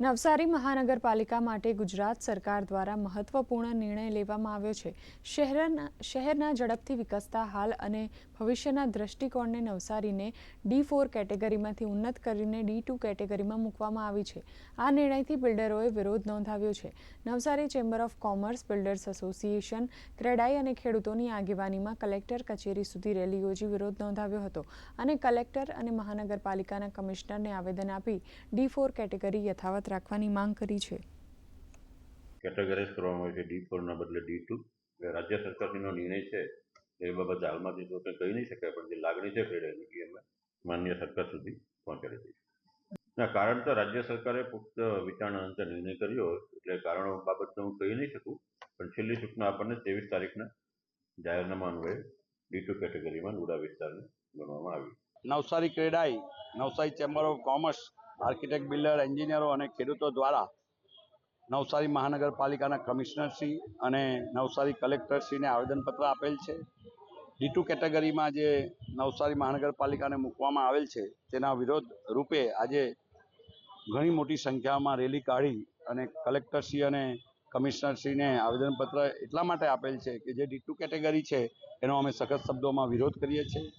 નવસારી મહાનગરપાલિકા માટે ગુજરાત સરકાર દ્વારા મહત્વપૂર્ણ નિર્ણય લેવામાં આવ્યો છે. શહેરના શહેરના ઝડપથી વિકસતા હાલ અને ભવિષ્યના દ્રષ્ટિકોણને નવસારીને ડી ફોર કેટેગરીમાંથી ઉન્નત કરીને ડી ટુ કેટેગરીમાં મૂકવામાં આવી છે. આ નિર્ણયથી બિલ્ડરોએ વિરોધ નોંધાવ્યો છે. Navsari chamber of commerce builders association, CREDAI અને ખેડૂતોની આગેવાનીમાં કલેક્ટર કચેરી સુધી રેલી યોજી વિરોધ નોંધાવ્યો હતો અને કલેક્ટર અને મહાનગરપાલિકાના કમિશનરને આવેદન આપી ડી ફોર કેટેગરી યથાવત રાખવાની માંગ કરી છે. કેટેગરાઇઝ કરવામાં આવી છે ડી ફોરના બદલે ડી ટુ. રાજ્ય સરકારનો નિર્ણય છે એ બાબતે હાલમાં તો કંઈ કહી નહીં શકાય પણ જે લાગણી છે ફેડેની એ અમે માન્ય સરકાર સુધી પહોંચાડી દઈશું ના કારણ તો રાજ્ય સરકારે પુખ્ત વિચારણા અંતે નિર્ણય કર્યો એટલે કારણો બાબત હું કહી નહીં શકું પણ છેલ્લી સૂચના આપણને ત્રેવીસ તારીખના જાહેરનામા અન્વયે ડી ટુ કેટેગરીમાં લુડા વિસ્તારને ગણવામાં આવી Navsari CREDAI Navsari chamber of commerce architect, builder, એન્જિનિયરો અને ખેડૂતો દ્વારા નવસારી મહાનગરપાલિકાના કમિશનરશ્રી અને નવસારી કલેક્ટરશ્રીને આવેદનપત્ર આપેલ છે. ડી ટુ કેટેગરીમાં જે નવસારી મહાનગરપાલિકાને મૂકવામાં આવેલ છે, તેના વિરોધ રૂપે આજે ઘણી મોટી સંખ્યામાં રેલી કાઢી અને કલેક્ટરશ્રી અને કમિશનરશ્રીને આવેદનપત્ર એટલા માટે આપેલ છે કે જે ડી ટુ કેટેગરી છે, એનો અમે સખત શબ્દોમાં વિરોધ કરીએ છીએ.